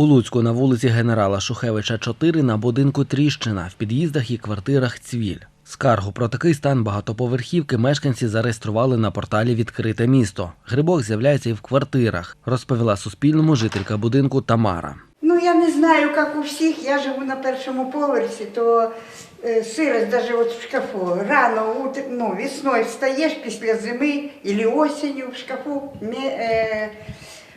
У Луцьку на вулиці генерала Шухевича 4 на будинку Тріщина в під'їздах і квартирах Цвіль. Скаргу про такий стан багатоповерхівки мешканці зареєстрували на порталі Відкрите місто. Грибок з'являється і в квартирах, розповіла Суспільному жителька будинку Тамара. Ну, я не знаю, как у всіх. Я живу на першому поверсі, то е, сирость даже от в шкафу. Рано ну, весною встаєш після зими або осінню в шкафу. Ме, е,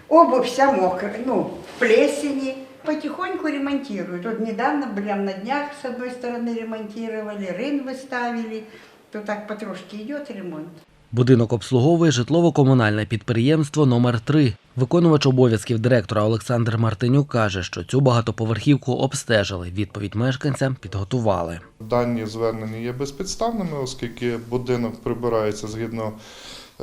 обувь вся мокра, ну, в плесені. Потихоньку ремонтируют. Вот недавно, прям на днях, с одной стороны, ремонтировали, рын выставили. То так потрошки идет ремонт. Будинок обслуговує житлово-комунальне підприємство номер 3 Виконувач обов'язків директора Олександр Мартинюк каже, що цю багатоповерхівку обстежили. Відповідь мешканцям підготували. Дані звернення є безпідставними, оскільки будинок прибирається згідно е,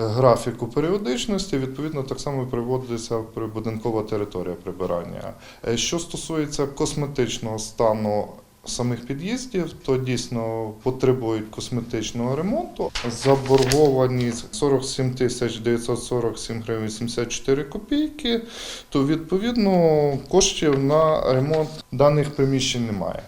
графіку періодичності, відповідно, так само приводиться прибудинкова територія прибирання. Е, Що стосується косметичного стану самих під'їздів, то дійсно потребують косметичного ремонту. Заборгованість 47 тисяч 947 гривень 84 копійки, то відповідно коштів на ремонт даних приміщень немає.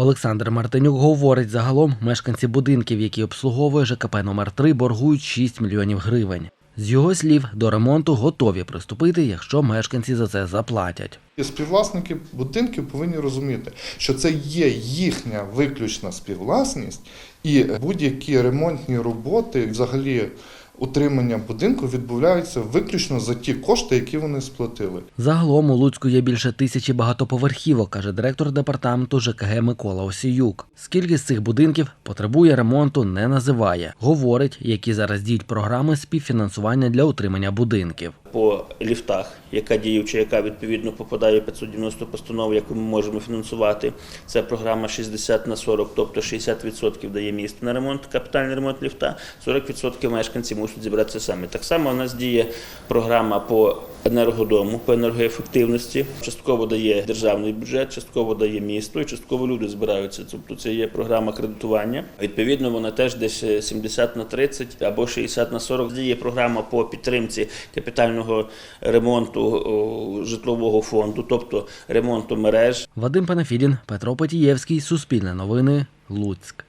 Олександр Мартинюк говорить, загалом мешканці будинків, які обслуговує ЖКП номер 3 боргують 6 мільйонів гривень. З його слів, до ремонту готові приступити, якщо мешканці за це заплатять. Співвласники будинків повинні розуміти, що це є їхня виключна співвласність, і будь-які ремонтні роботи, взагалі утримання будинку відбуваються виключно за ті кошти, які вони сплатили. Загалом у Луцьку є більше тисячі багатоповерхівок, каже директор департаменту ЖКГ Микола Осіюк. Скільки з цих будинків потребує ремонту, не називає. Говорить, які зараз діють програми співфінансування для утримання будинків. По ліфтах, яка діюча, яка відповідно попадає в 590 постанову, яку ми можемо фінансувати. Це програма 60 на 40, тобто 60% дає місто на ремонт, капітальний ремонт ліфта, 40% мешканці мусять зібратися самі. Так само у нас діє програма по енергодому, по енергоефективності. Частково дає державний бюджет, частково дає місто, і частково люди збираються. Тобто це є програма кредитування. Відповідно, вона теж десь 70 на 30 або 60 на 40. Діє програма по підтримці капітального ремонту житлового фонду, тобто ремонту мереж. Вадим Панафідін, Петро Потієвський, Суспільне новини, Луцьк.